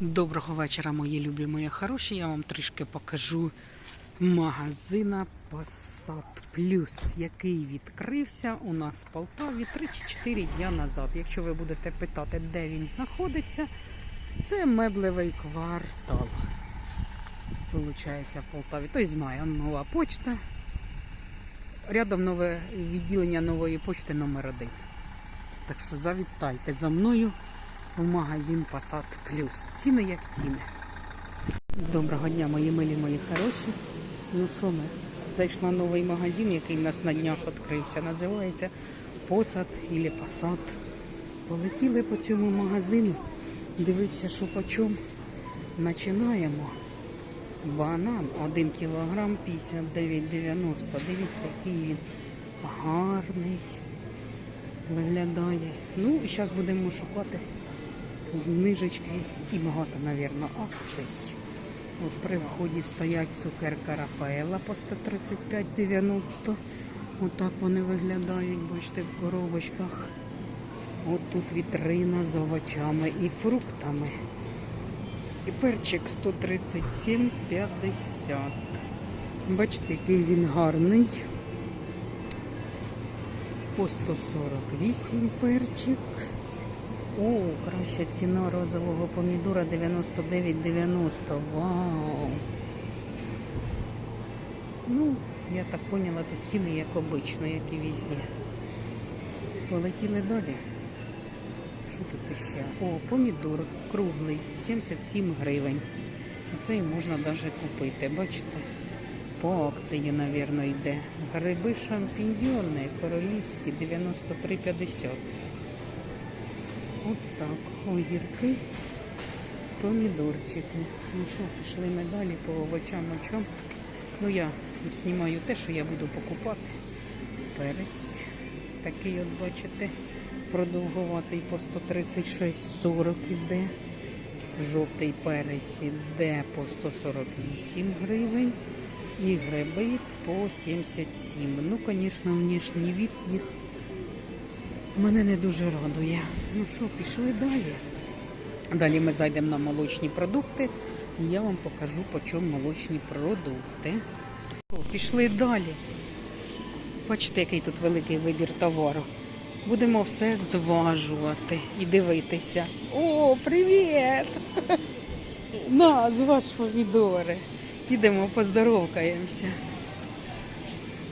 Доброго вечора, мої любі, мої хороші. Я вам трішки покажу магазина Passat Plus, який відкрився у нас в Полтаві 3 чи 4 дня назад. Якщо ви будете питати, де він знаходиться, це меблевий квартал. Получається в Полтаві. Той знає, нова почта. Рядом нове відділення нової почти номер 1 Так що завітайте за мною в магазин Passat Plus. Ціни як ціни. Доброго дня, мої милі, мої хороші. Ну що ми? Зайшла новий магазин, який в нас на днях відкрився. Називається Посад або Passat. Полетіли по цьому магазину. Дивіться, що по чому. Починаємо. Банан 1 кілограм 59,90. Дивіться, який він гарний виглядає. Ну і зараз будемо шукати знижечки і багато, мабуть, акцій. От при вході стоять цукерка Рафаела по 135,90. Отак вони виглядають, бачите, в коробочках. От тут вітрина з овочами і фруктами. І перчик 137,50. Бачите, який він гарний. По 148 перчик. О, краща ціна розового помідора 99,90. Вау! Ну, я так поняла, тут ціни як обично, як і везде. Полетіли далі. Що тут іще? О, помідор круглий, 77 гривень. Оце і можна навіть купити. Бачите? По акції, мабуть, йде. Гриби шампіньйони королівські 93,50. Так. Огірки, помідорчики. Ну що, пішли ми далі по овочам, очам. Ну я знімаю те, що я буду покупати. Перець. Такий от, бачите, продовгуватий по 136,40 іде. Жовтий перець іде по 148 гривень. І гриби по 77. Ну, звісно, внішній від їх мене не дуже радує. Ну що, пішли далі. Далі ми зайдемо на молочні продукти і я вам покажу, по чому молочні продукти. Що, пішли далі. Бачите, який тут великий вибір товару. Будемо все зважувати і дивитися. О, привіт! На, зваж помідори. Підемо поздоровкаємося.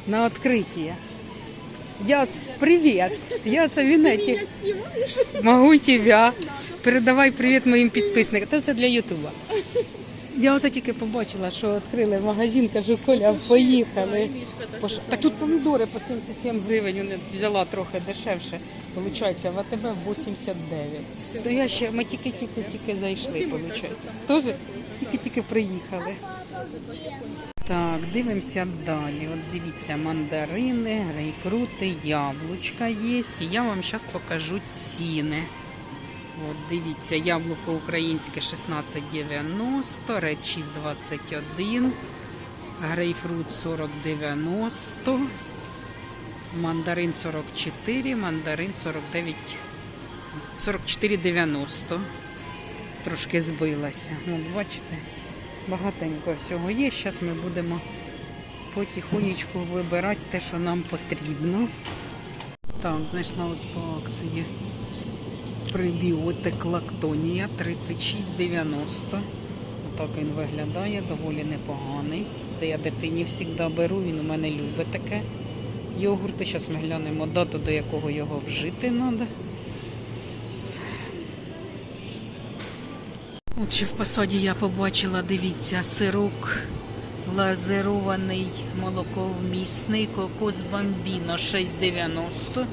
На відкриття. Привіт! Я це Вінеті. Могу тебя. Передавай привіт моїм підписникам. Та це для Ютуба. Я оце тільки побачила, що відкрили магазин, кажу, Коля, поїхали. Пош- Так тут помідори по 77 гривень, вони взяла трохи дешевше. Получається, в АТБ 89. То я ще, ми тільки-тільки-тільки зайшли, виходить. Тоже тільки-тільки приїхали. Так, дивимося далі. От дивіться, мандарини, грейпфрути, яблучка є. І я вам зараз покажу ціни. От дивіться, яблуко українське 16,90, редчіз 21, грейпфрут 40,90, мандарин 44, мандарин 49, 44,90. Трошки збилася. От бачите, багатенько всього є. Зараз ми будемо потихонечку вибирати те, що нам потрібно. Так, знайшла ось по акції пребіотик лактонія 36,90. Отак він виглядає, доволі непоганий. Це я дитині завжди беру, він у мене любить таке. Йогурти. Зараз ми глянемо дату, до якого його вжити треба. От ще в посаді я побачила, дивіться, сирок глазирований, молоковмісний, кокос бамбіно 6,90.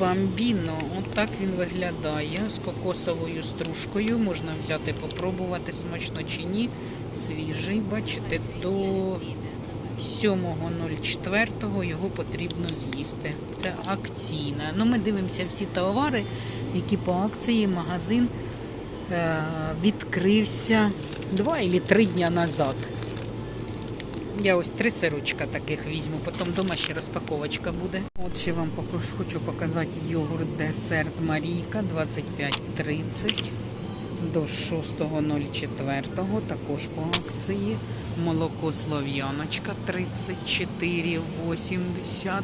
Бамбіно, отак він виглядає з кокосовою стружкою. Можна взяти, попробувати смачно чи ні. Свіжий, бачите, до 7.04 його потрібно з'їсти. Це акційна. Ну, ми дивимося всі товари, які по акції магазин відкрився 2 або 3 дня назад. Я ось три сирочка таких візьму, потім вдома ще розпаковочка буде. От ще вам хочу показати йогурт десерт Марійка 25,30. до 6.04 також по акції. Молоко Слов'яночка 34,80,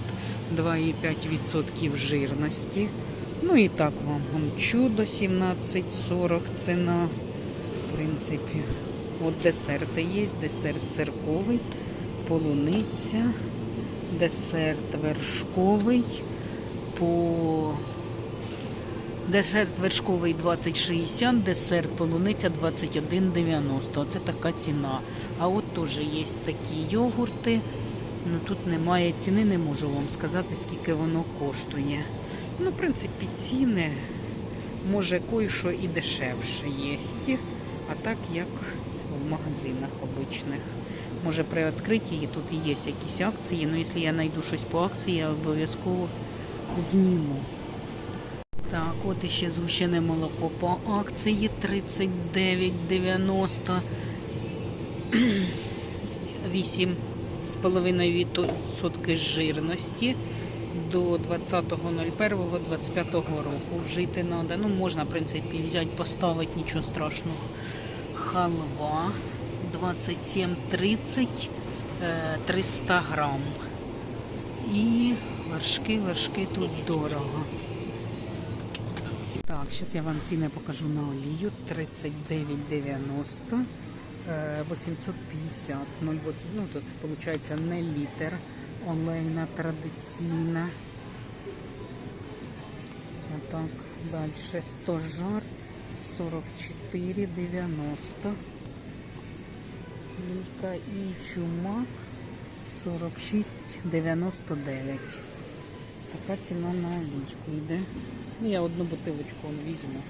2,5% жирності. Ну і так вам чудо 17,40 ціна. В принципі, от десерти є, десерт цирковий, полуниця, десерт вершковий по Десерт вершковий 20,60, десерт полуниця 21,90. Це така ціна. А от теж є такі йогурти. Ну тут немає ціни, не можу вам сказати, скільки воно коштує. Ну, в принципі, ціни може кое-що і дешевше є. А так як в магазинах обичних. Може при відкритті тут і є якісь акції. Ну, якщо я знайду щось по акції, я обов'язково зніму. Так, от іще згущене молоко по акції 39,90. 8,5% жирності до 20.01.25 року вжити треба. Ну, можна, в принципі, взяти, поставити, нічого страшного. Халва 27,30 е, 300 грам. І вершки, вершки тут дорого. Так, зараз я вам ціни покажу на олію. 39,90, е, 850, 0,8, ну тут виходить не літр, олейна традиційна. Отак, далі 100 жар, 44,90. Ліка і чумак 46,99. Така ціна на олічку йде. Ну, я одну бутилочку візьму.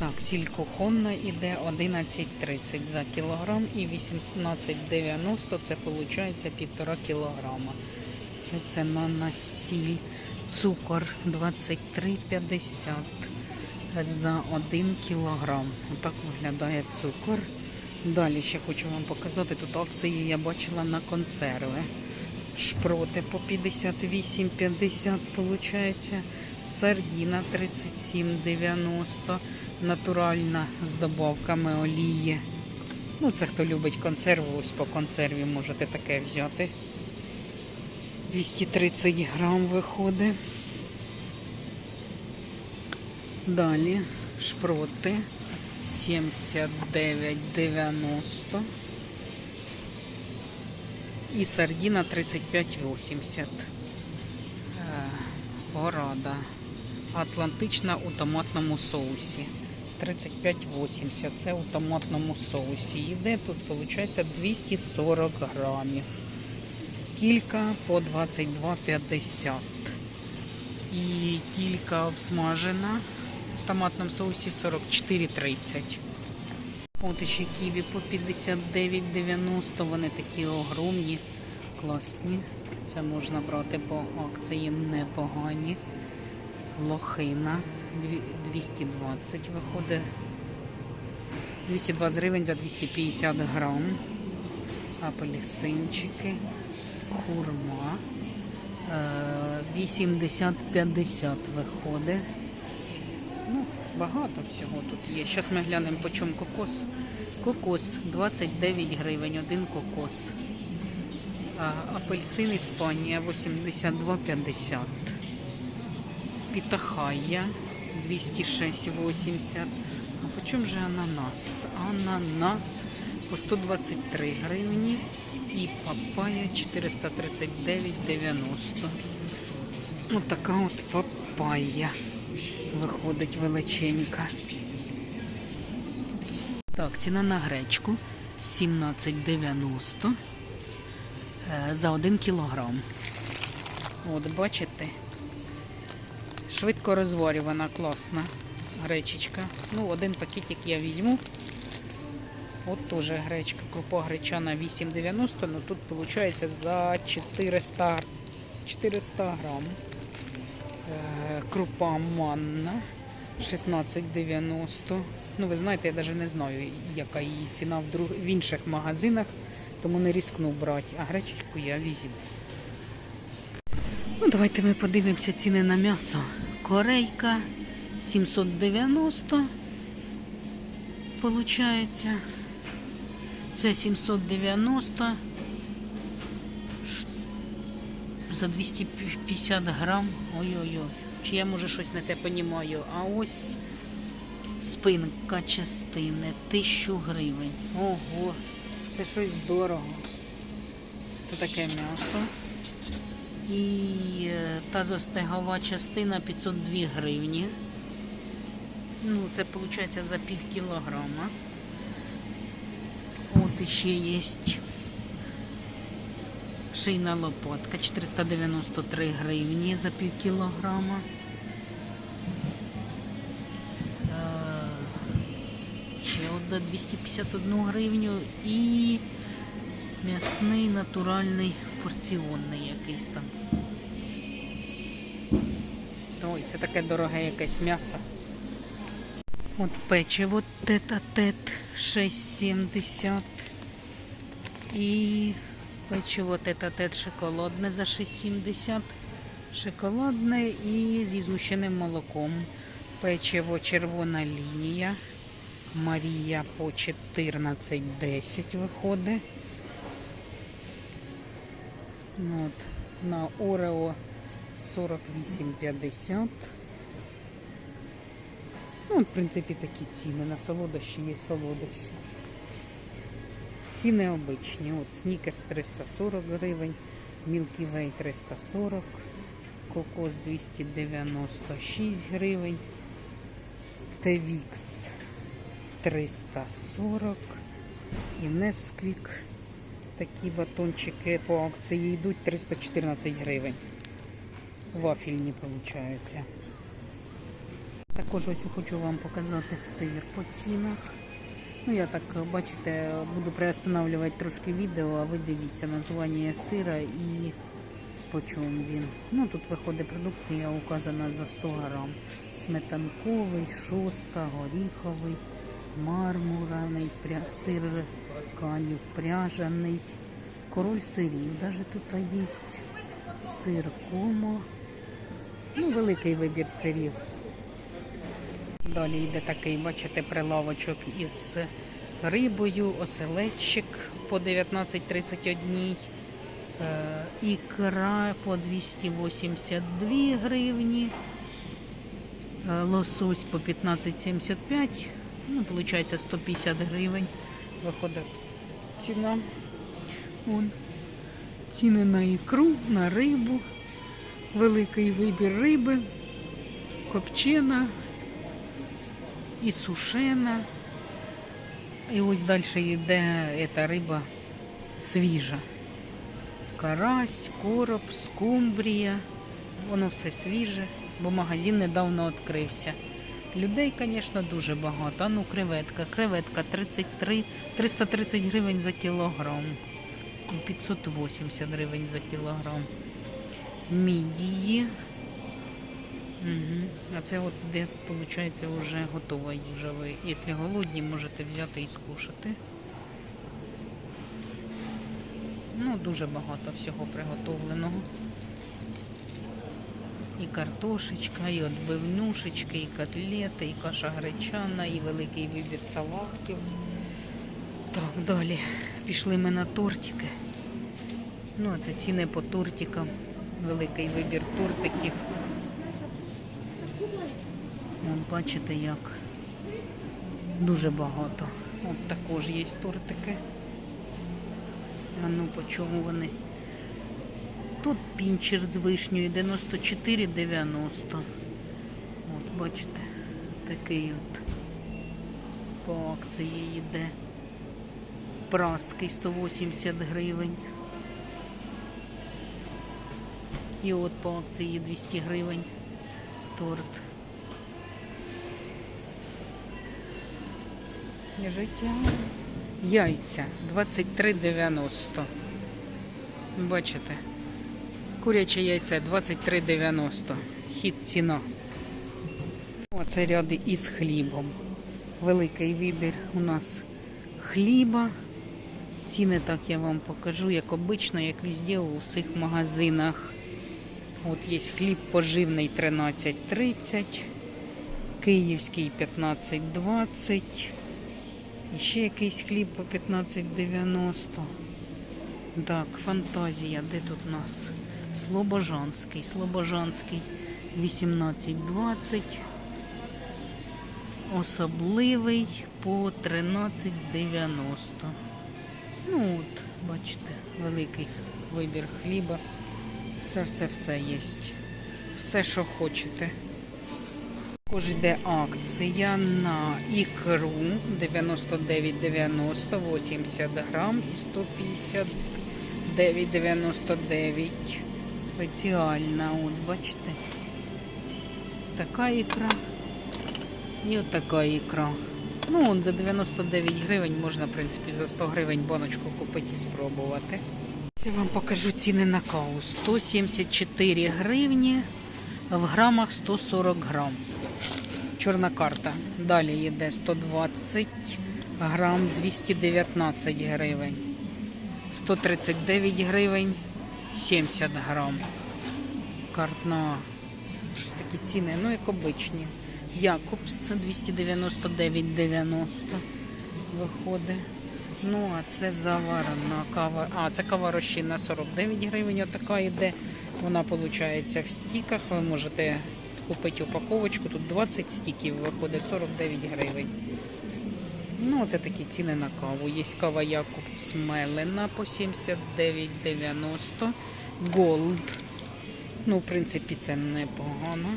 Так, сіль кухонна йде 11,30 за кілограм і 18,90 це виходить півтора кілограма. Це ціна на сіль. Цукор 23,50 за 1 кілограм. Отак виглядає цукор. Далі ще хочу вам показати, тут акції я бачила на консерви. Шпроти по 58,50 виходить. Сардіна 37,90. Натуральна з добавками олії. Ну, це хто любить консерву, ось по консерві можете таке взяти. 230 грам виходить. Далі шпроти 79,90. І сардіна 35,80. Е, Порада. Атлантична у томатному соусі. 35,80. Це у томатному соусі. Йде тут, виходить, 240 грамів. Кілька по 22,50. І кілька обсмажена в томатному соусі 44,30. От ще ківі по 59,90. Вони такі огромні, класні. Це можна брати по акції непогані. Лохина 220 виходить. 220 гривень за 250 грам. Апельсинчики, хурма. е, 80-50 виходить. Ну, багато всього тут є. Зараз ми глянемо по чому кокос. Кокос 29 гривень, один кокос. Апельсин Іспанія 82,50. Пітахая 206,80. А по чому же ананас? Ананас по 123 гривні і папая 439,90. Ось така от папая виходить величенька. Так, ціна на гречку 17,90 е, за 1 кілограм. От бачите? Швидко розварювана, класна гречечка. Ну, один пакетик я візьму. От теж гречка, крупа гречана 8,90, ну тут виходить за 400, 400 грам. Е, Крупа манна 16,90. Ну, ви знаєте, я навіть не знаю, яка її ціна в, друг... в інших магазинах, тому не рискну брати. А гречечку я візьму. Ну, давайте ми подивимося ціни на м'ясо. Корейка 790 виходить. Це 790 за 250 грам. Ой-ой-ой. Чи я може щось не те понімаю. А ось спинка частини 1000 гривень. Ого, це щось дорого. Це таке м'ясо. І е, та застигова частина 502 гривні. Ну, це виходить за пів кілограма. От іще є шийна лопатка 493 гривні за пів кілограма. Е, Ще одна 251 гривню і м'ясний натуральний порціонний якийсь там. Ой, це таке дороге якесь м'ясо. От печиво тет-а-тет 6,70. І печиво тет-а-тет шоколадне за 6,70. Шоколадне і зі згущеним молоком. Печиво червона лінія. Марія по 14,10 виходить. Ну, От, на Орео 48,50. Ну, в принципі, такі ціни. На солодощі є солодощі. Ціни обичні. От Снікерс 340 гривень, Milky Way 340, Кокос 296 гривень, Тевікс 340 і Несквік. Такі батончики по акції йдуть 314 гривень. Вафельні, виходить. Також ось хочу вам показати сир по цінах. Ну, я так, бачите, буду приостанавливати трошки відео, а ви дивіться названня сира і по чому він. Ну, тут виходить продукція, указана за 100 грам. Сметанковий, шостка, горіховий, мармураний, сир канів, пряжаний, король сирів. Даже тут є сир комо. Ну, великий вибір сирів. Далі йде такий, бачите, прилавочок із рибою, оселедчик по 19,31, е, ікра по 282 гривні, е, лосось по 15,75, ну, виходить 150 гривень. Виходить ціна. Вон. Ціни на ікру, на рибу, великий вибір риби, копчена і сушена. І ось далі йде ця риба свіжа. Карась, короб, скумбрія. Воно все свіже, бо магазин недавно відкрився. Людей, звісно, дуже багато. Ну, креветка. Креветка 33, 330 гривень за кілограм. 580 гривень за кілограм. Мідії. Угу. А це от де, виходить, вже готова їжа. Ви, якщо голодні, можете взяти і скушати. Ну, дуже багато всього приготовленого. І картошечка, і отбивнюшечки, і котлети, і каша гречана, і великий вибір салатів. Так, далі пішли ми на тортики. Ну, а це ціни по тортикам. Великий вибір тортиків. От бачите як. Дуже багато. От також є тортики. А ну по чому вони? Тут пінчер з вишнею 94,90. От, бачите, такий от по акції йде. Праский 180 гривень. І от по акції 200 гривень торт. Життя. Яйця 23,90. Бачите? Куряче яйце 23,90. Хід ціна. Оце ряди із хлібом. Великий вибір у нас хліба. Ціни так я вам покажу, як обично, як везде у всіх магазинах. От є хліб поживний 13,30, київський 15,20, І ще якийсь хліб по 15,90. Так, фантазія. Де тут у нас? Слобожанський. Слобожанський 18,20. Особливий по 13,90. Ну от, бачите, великий вибір хліба. Все-все-все є. Все, що хочете. Також йде акція на ікру 99,90, 80 грам і 159,99. Спеціальна, от бачите. Така ікра і отака ікра. Ну, от за 99 гривень можна, в принципі, за 100 гривень баночку купити і спробувати. Це вам покажу ціни на каву. 174 гривні, в грамах 140 грам. Чорна карта. Далі йде 120 грам 219 гривень. 139 гривень 70 грам. Картна. Щось такі ціни, ну як обичні. Якобс 299,90 виходить. Ну, а це заварена кава. А, це кава розчинна 49 гривень. Отака йде. Вона виходить в стіках. Ви можете купити упаковочку. Тут 20 стіків виходить 49 гривень. Ну, це такі ціни на каву. Є кава Якуб Смелена по 79,90. Голд. Ну, в принципі, це непогано.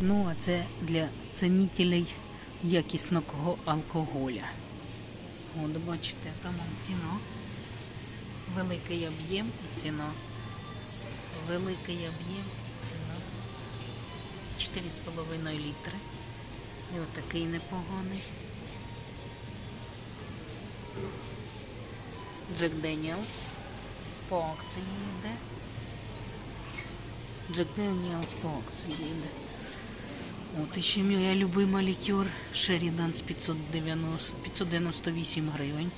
Ну, а це для цінителей якісного алкоголя. От бачите, там ціна. Великий об'єм і ціна. Великий об'єм. 4,5 літри. І отакий непоганий. Джек Деніелс по акції йде. Джек Деніелс по акції йде. От іще моя любима лікер Шерідан з 590, 598 гривень.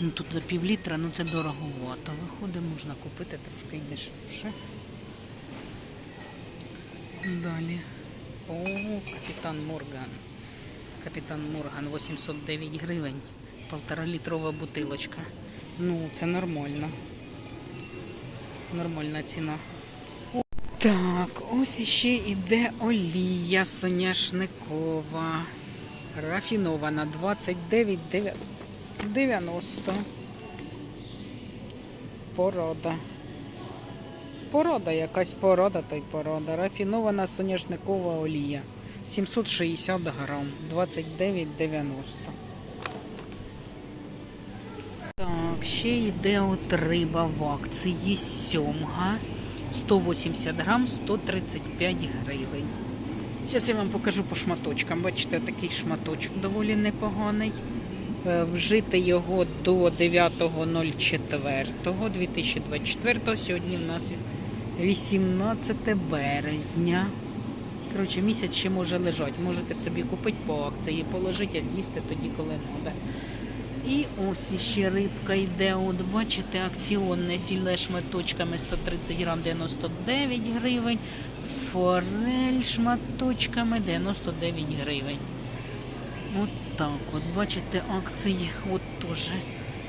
Ну, тут за пів літра, ну це дороговато. Виходить, можна купити трошки дешевше. Далі. О, капітан Морган. Капітан Морган 809 гривень. Полтора літрова бутилочка. Ну, це нормально. Нормальна ціна. Так, ось іще іде олія соняшникова. Рафінована 29,90. Порода. Порода, якась порода, то й порода. Рафінована соняшникова олія. 760 грам, 29,90. Так, ще йде от риба в акції сьомга. 180 грам, 135 гривень. Зараз я вам покажу по шматочкам. Бачите, такий шматочок доволі непоганий. Е, Вжити його до 9.04.2024. Сьогодні в нас 18 березня. Коротше, місяць ще може лежати. Можете собі купити по акції, положити, а з'їсти тоді, коли треба. І ось іще рибка йде. От бачите, акціонне філе шматочками 130 грам 99 гривень. Форель шматочками 99 гривень. От так от. Бачите, акції от теж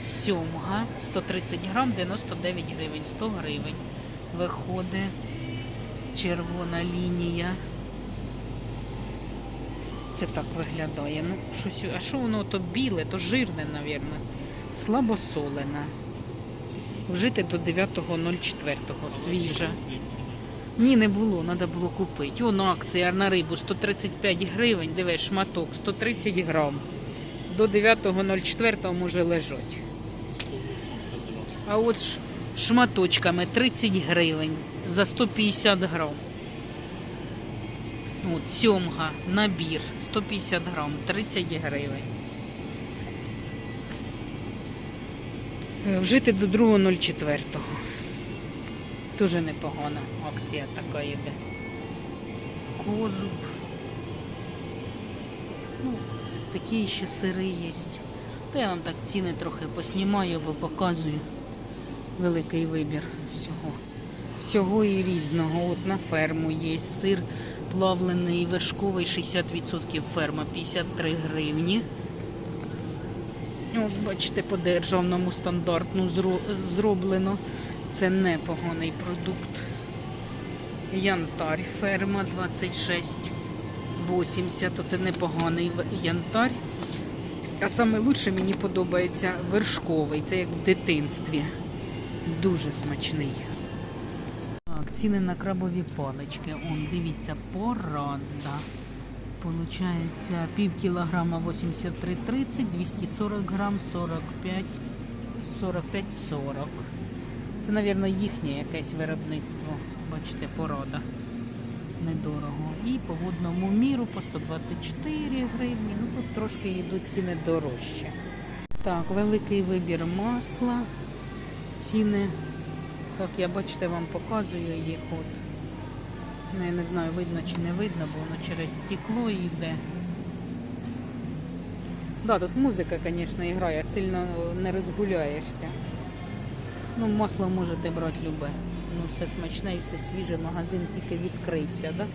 сьомга 130 грам 99 гривень, 100 гривень. Виходить червона лінія. Це так виглядає. Ну, щось, а що воно то біле, то жирне, мабуть. Слабосолене. Вжити до 9.04. Свіжа. Ні, не було, треба було купити. О, акція на рибу 135 гривень, дивись, шматок, 130 грам. До 9.04 може лежати. А от ш- шматочками 30 гривень за 150 грам. От, сьомга, набір, 150 грам, 30 гривень. Е, Вжити до 2.04. Дуже непогана акція така йде. Козуб. Ну, такі ще сири є. Та я вам так ціни трохи поснімаю, бо показую великий вибір всього. Всього і різного. От на ферму є сир плавлений вершковий 60% ферма 53 гривні. От бачите, по державному стандартну зроблено. Це непоганий продукт. Янтарь ферма 26,80. Оце непоганий янтарь. А лучше мені подобається вершковий. Це як в дитинстві. Дуже смачний. Так, ціни на крабові палички. Он, дивіться, порада. Получається пів кілограма 83,30, 240 грам 45, 45,40. Це, мабуть, їхнє якесь виробництво. Бачите, порада. Недорого. І по водному міру по 124 гривні. Ну тут трошки йдуть ціни дорожче. Так, великий вибір масла. Ціни. Так, я бачите, вам показую їх от. Ну, я не знаю, видно чи не видно, бо воно через стекло йде. Да, тут музика, звісно, грає, сильно не розгуляєшся. Ну, масло можете брати любе. Ну, все смачне і все свіже, магазин тільки відкрився, да?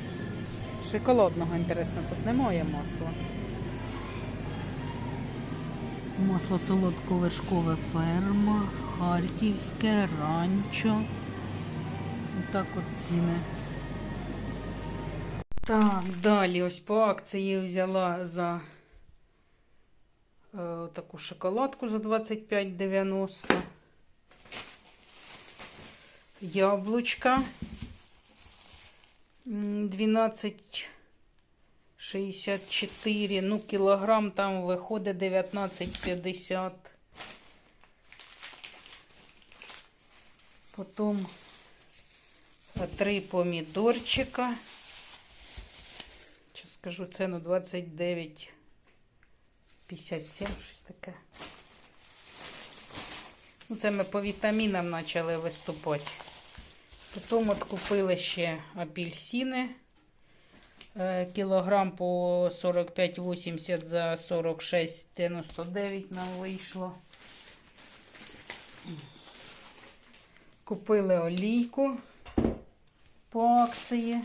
Шоколадного, інтересно, тут немає масла. Масло солодковершкове ферма, харківське, ранчо. Отак от ціни. Так, далі ось по акції взяла за е, таку шоколадку за 25,90. Яблучка м, 12,64. Ну, кілограм там виходить 19,50. Потім три помідорчика. Зараз скажу ціну 29,57, щось таке. Ну, це ми по вітамінам почали виступати. Потім от купили ще апельсини. Е, Кілограм по 45,80 за 46,99 нам вийшло. Купили олійку по акції.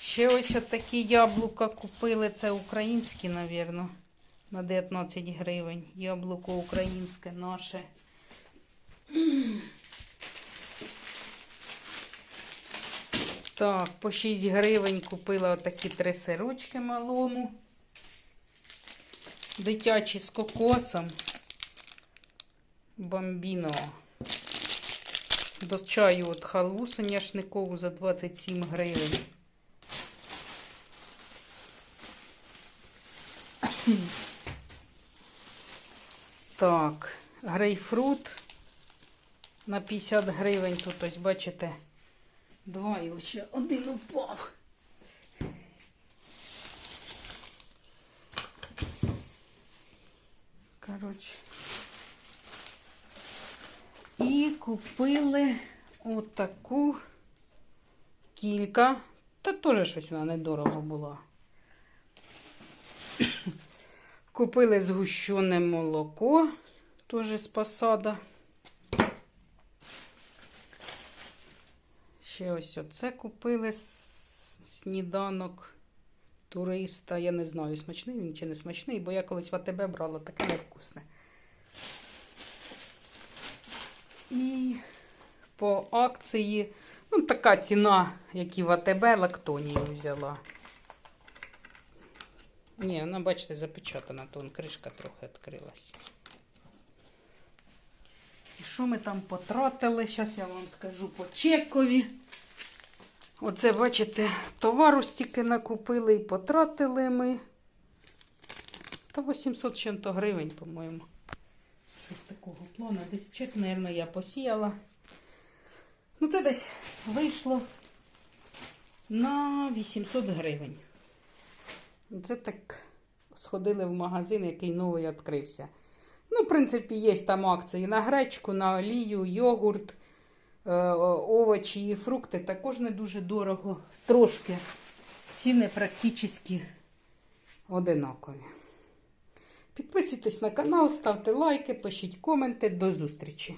Ще ось такі яблука купили. Це українські, мабуть, на 19 гривень. Яблуко українське наше. Так, по 6 гривень купила отакі три сирочки малому. Дитячі з кокосом. Бомбіно. До чаю от халву соняшникову за 27 гривень. Так, грейпфрут на 50 гривень. Тут ось бачите, два і ще один упав. Коротше. І купили отаку кілька. Та теж щось вона недорого була. Купили згущене молоко, теж з посада. Ще ось оце купили сніданок туриста. Я не знаю, смачний він чи не смачний, бо я колись в АТБ брала таке невкусне. І по акції, ну, така ціна, як і в АТБ, лактонію взяла. Ні, вона, бачите, запечатана, то вон кришка трохи відкрилась. І що ми там потратили? Зараз я вам скажу по чекові. Оце, бачите, товару стільки накупили і потратили ми. Та 800 чим-то гривень, по-моєму. Щось такого плану. Десь чек, мабуть, я посіяла. Ну, це десь вийшло на 800 гривень. Це так сходили в магазин, який новий відкрився. Ну, в принципі, є там акції на гречку, на олію, йогурт, е, овочі і фрукти. Також не дуже дорого. Трошки ціни практично одинакові. Підписуйтесь на канал, ставте лайки, пишіть коменти. До зустрічі!